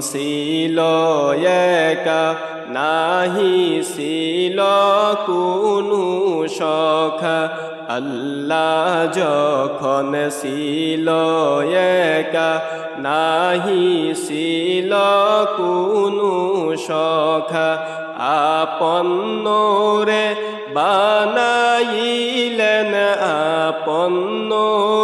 ছিল নাহি ছিল কোনো সখা। আল্লাহ যখন একা, নাহি ছিল কোনো সখা। আপন্নরে বানাইলেন আপন্নরে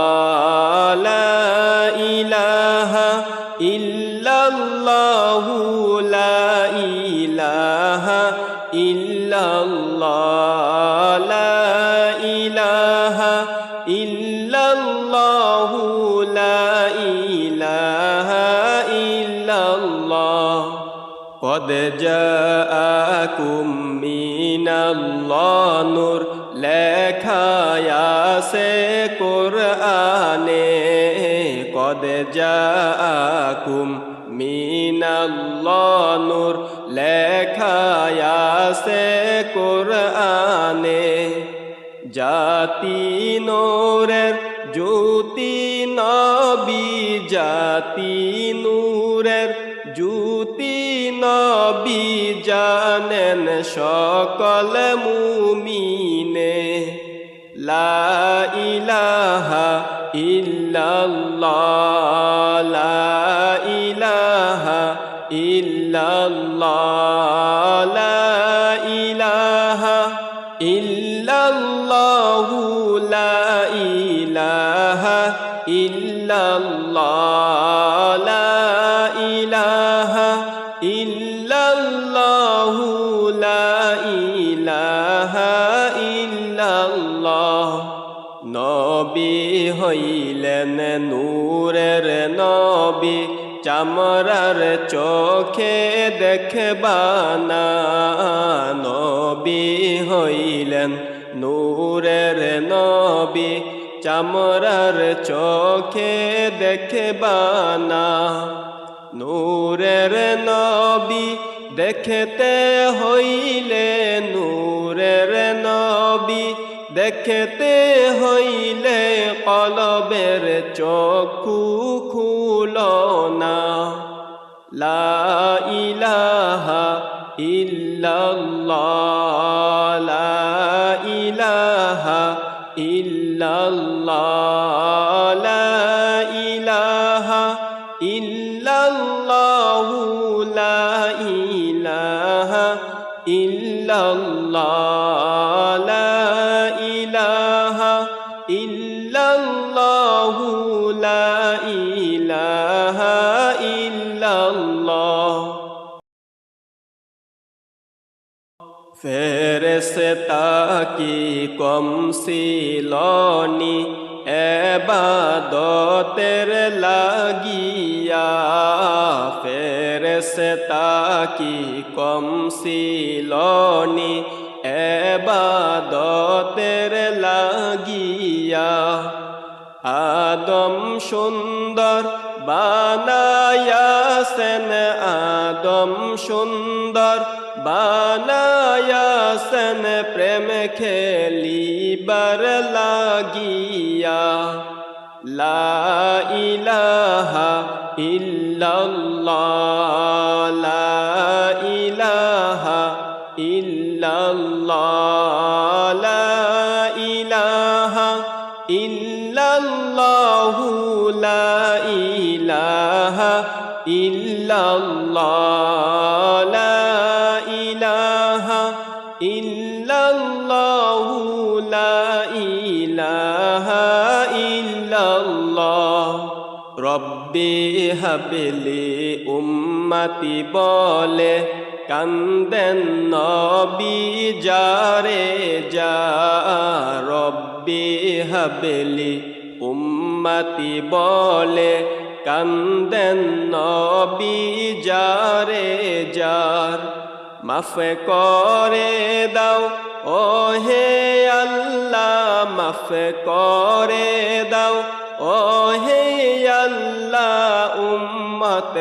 قد جاءكم من الله নূর লেখায়া সে কোরআনে قد جاءكم من الله নূর লেখায়া সে কোরআনে জাতি নূরের জ্যোতি নবী জাতি নূরের জ্যোতি নবী জানেন সকল মুমিনে, লা ইলাহা ইল্লাল্লাহ, লা ইলাহা ইল্লাল্লাহ, লা ইলাহা ইল্লাল্লাহু, লা ইলাহা নূরের নবী চামরার চোখে দেখবানা নবী হইলেন নূরের নবী চামরার চোখে দেখবানা নূরের নবী দেখতে হইলে নূরের নবী দেখতে হইলে কলবের চক্ষু খুলনা লা ইলাহা ইল্লাল্লাহ লা ইলাহা ফেরেশতা কি কম সিলনি, এবাদতের লাগিয়া। ফেরেশতা কি কম সিলনি, এবাদতের লাগিয়া। আদম সুন্দর বানায়াসেন আদম সুন্দর বানায়াসেন, প্রেম খেলিবার লাগিয়া। লা ইলাহা ইল্লাল্লাহ, লা ইলাহা ইল্লাল্লাহ, লা ইলাহা ইল্লাল্লাহু, লা ইলাহা ইল্লাল্লাহ। হাবলি উম্মতি বলে, কান্দেন নবী যারে যা রব্বি হাবলি উম্মতি বলে, কান্দেন নবী যারে যার মাফ করে দাও ও হে মাফ করে দাও। ও হে আল্লাহ, উম্মত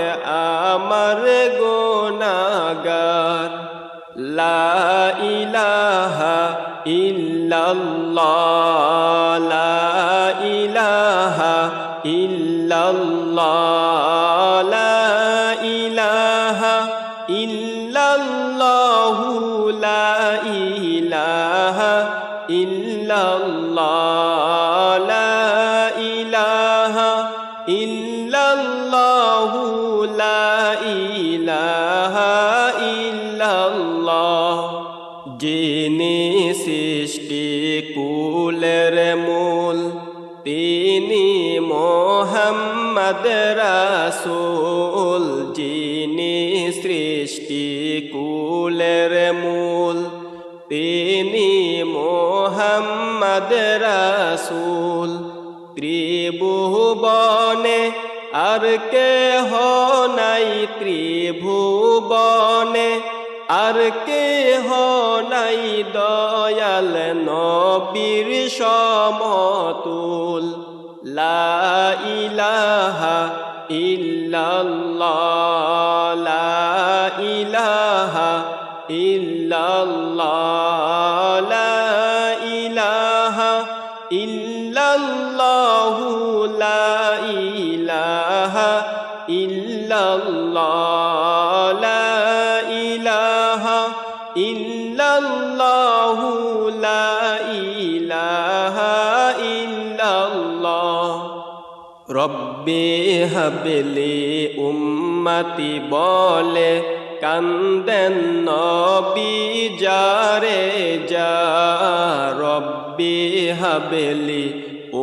আমার গোনাগার লা ইলাহা ইল্লাল্লাহ, লা ইলাহা ইল্লাল্লাহ। মূল তিনি মোহাম্মদ রাসূল, যিনি সৃষ্টি কুলের মূল, তিনি মোহাম্মদ রাসূল। ত্রিভুবনে আর কে নাই, ত্রিভুবনে আর কে নাই দয়াল নবীর সমতুল। লা ইলাহা ইল্লাল্লাহ, লা ইলাহা ইল্লাল্লাহ, লা ইলাহা ইল্লাল্লাহু, লা ইলাহা ইল্লাল্লাহ। রব্বি হাবলি উম্মতি বলে কান্দেন নবী, যারে যা রব্বি হাবলি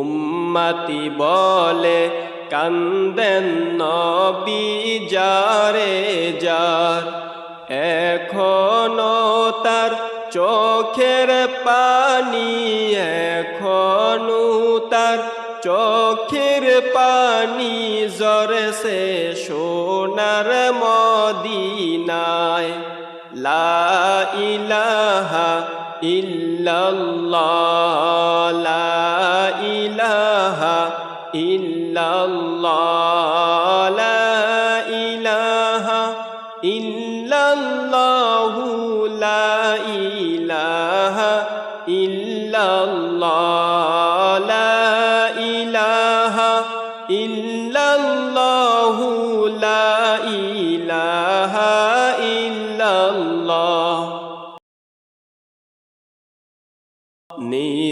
উম্মতি বলে কান্দেন নবী, যারে যার এখনও তার চোখের পানি, এখনও তার চোখের পানি জরসে সোনার মদিনায়। লা ইলাহা ইল্লাল্লাহ লা ইলাহা ইল্লাল্লাহ।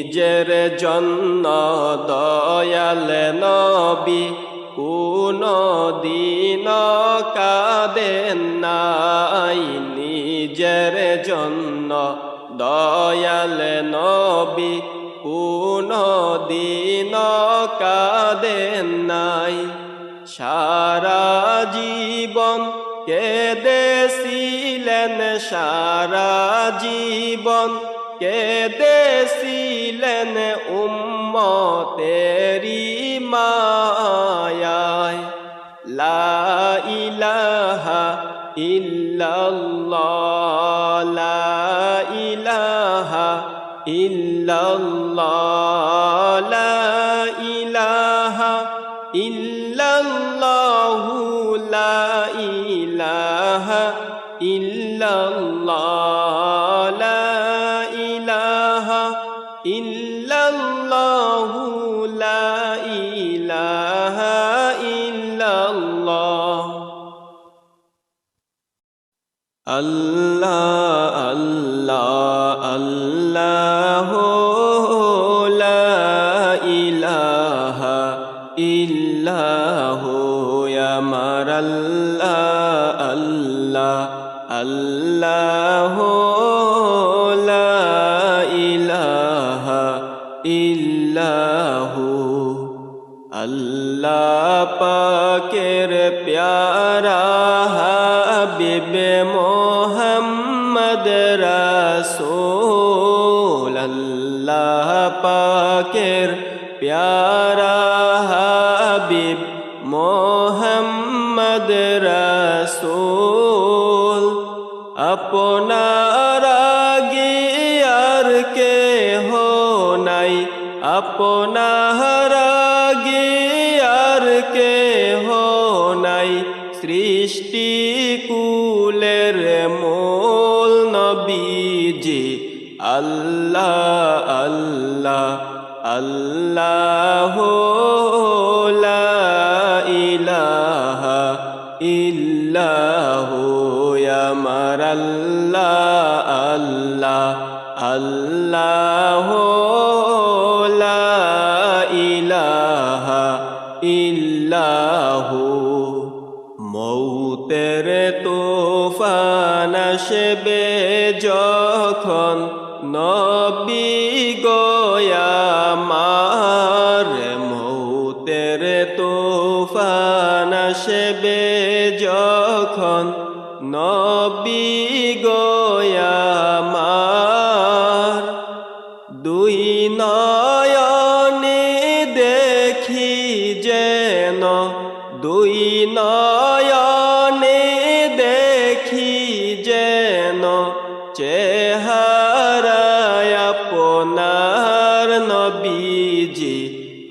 নিজের জন্য দয়াল নবী, কোন দিন কাঁদেন নাই। নিজের জন্য দয়াল নবী, কোন দিন কাঁদেন নাই। সারা জীবন কেঁদেছিলেন, সারা জীবন কেঁদেছিলেন উম্মতেরি মায়ায়? লা ইলাহা ইল্লাল্লাহ, লা ইলাহা ইল্লাল্লাহ, লা ইলাহা ইল্লাল্লাহু, লা ইলাহা ইল্লাল্লাহ। আল্লাহ আল্লাহ লা ইলাহা ইল্লাহ আল্লাহ পাকের প্যারা হাবিব মোহাম্মদ রাসূল আল্লাহ পাকের প্যারা আপনার আগে আর কে হো নাই। সৃষ্টি কুলের মোল নবীজি আল্লাহ আল্লাহ আল্লাহ আসবে যখন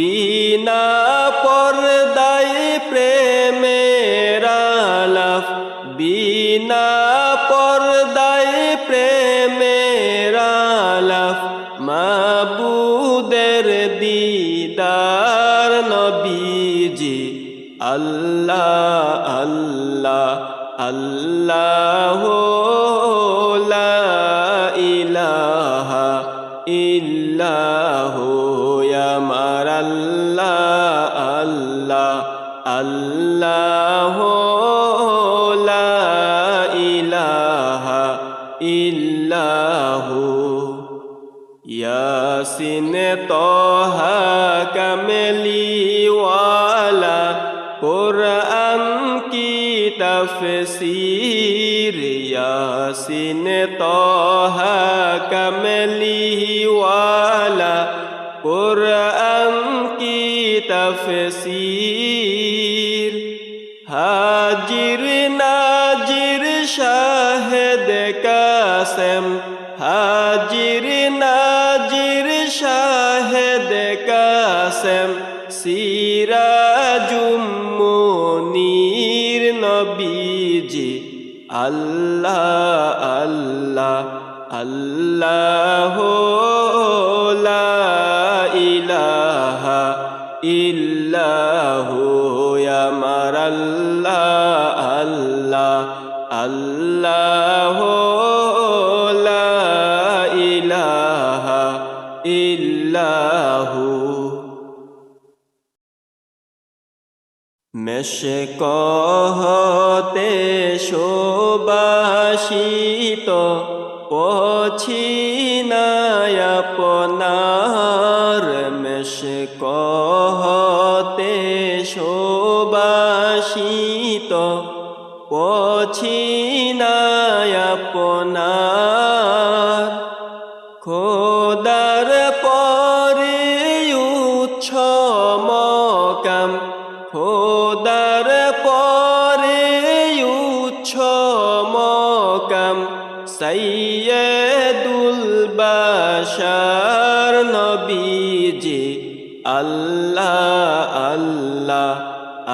বিনা পর্দায় প্রেমের আলাপ বিনা পর্দায় প্রেমের আলাপ মাবুদের দিদার নবীজি আল্লাহ আল্লাহ আল্লাহ। কমলিওয়ালা কোরআন কি তফসির? ইয়াসিন তোহা কমলিওয়ালা কোরআন কি তফসির? হাজির নাজির শাহেদ কাসেম আল্লাহ আল্লাহ আল্লাহ ইলাহা ইল্লাহু আমার আল্লাহ আল্লাহ আল্লাহ ইলাহা ইল্লাহু। মেশকহতে সৈয়দুল বাশার নবী নবীজি আল্লাহ আল্লাহ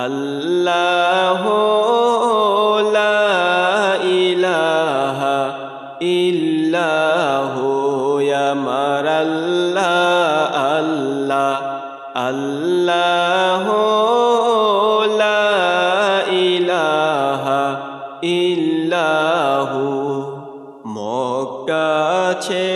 আল্লাহ লা ইলাহা ইল্লাহু আমার আল্লাহ আল্লাহ আল্লাহ আছে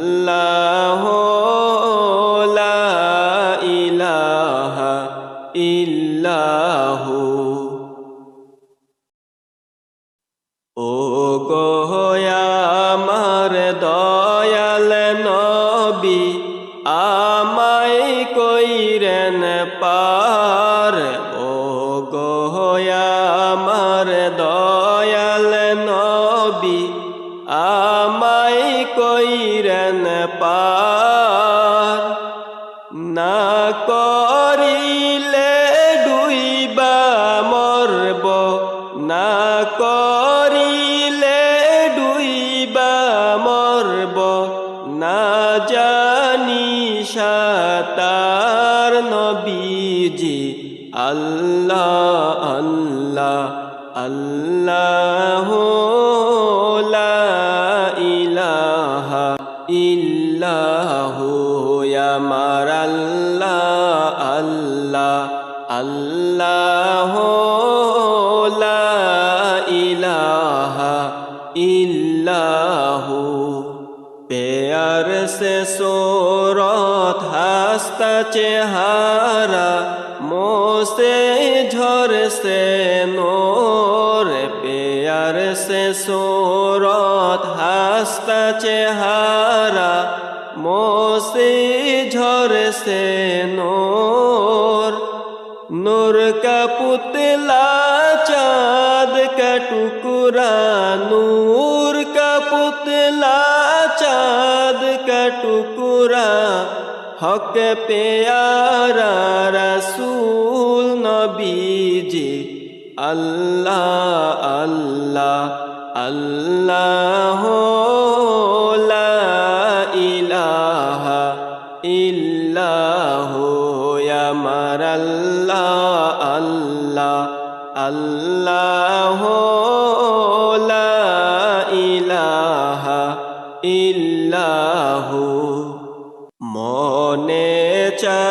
না করিলে ডুইবা মরব না করিলে ডুইবা মরব না জানি সাতার নবীজি আল্লাহ আল্লাহ। রাস্তা চেহারা মোসে ঝরসে নোর, পেয়ার সে সোরত, হাস্তা চেহারা মোসে ঝরসে নোর। নোর কা পুতলা, চাঁদ কা টুকুরা, নূর কা পুতলা, চাঁদ কা টুকুরা। হক পেয়ারা রসুল নবীজি। আল্লাহ আল্লাহ আল্লাহ ইলাহা ইল্লাহ, আমার আল্লাহ আল্লাহ আল্লাহ ইলাহা ইল্লাহু। يشاء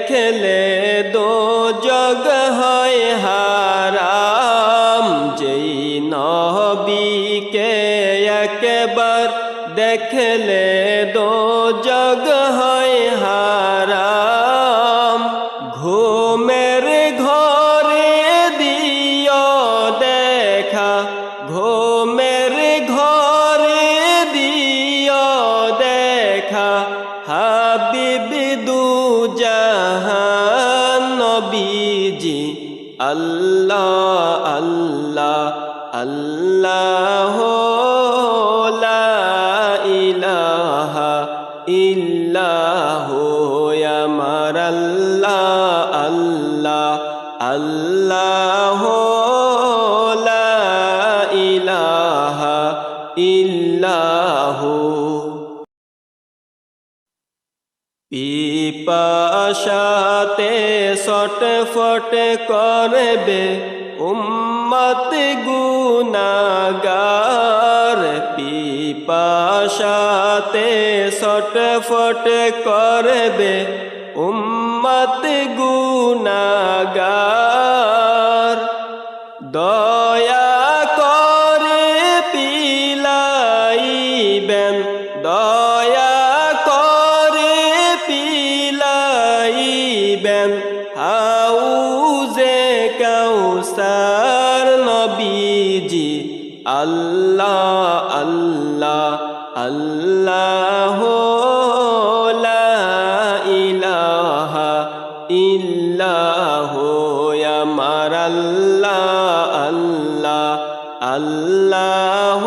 দেখলে দো জগ হয় হারাম। যেই নবীকে একবার দেখলে সটফট করবে উম্মত গুনাগার পিপাসাতে সটফট করবে উম্মত গুনাগার আমার আল্লাহ আল্লাহ আল্লাহ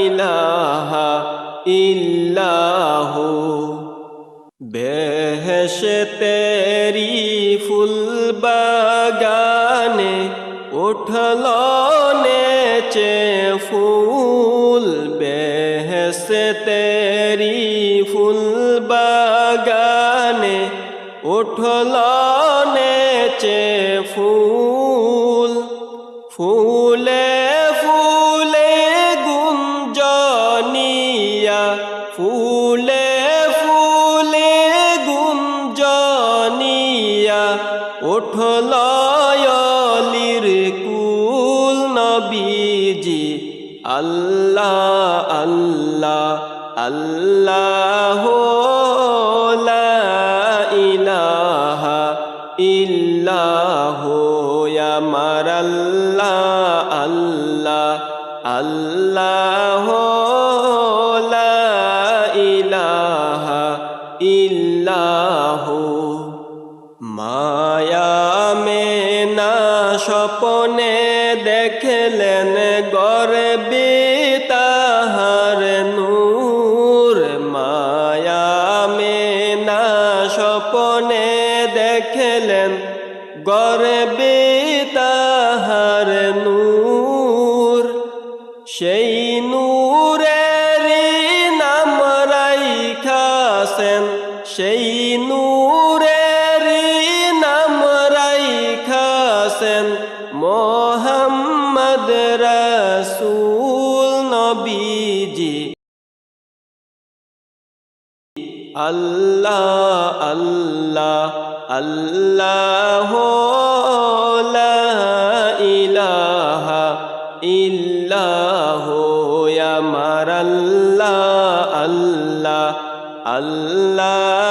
ইলাহা ইল্লাহু। বেহেশে তেরি ফুল বাগানে উঠল নেচে ফুল। বেহেশে তেরি ফুল বাগানে উঠল নেচে ফুল সেই নূরের নাম রাইখাসেন সেই নূরের নাম রাইখাসেন মোহাম্মদ রসুল নবীজি। আল্লাহ আল্লাহ আল্লাহ লা ইলাহা ইল্লাহ আল্লাহ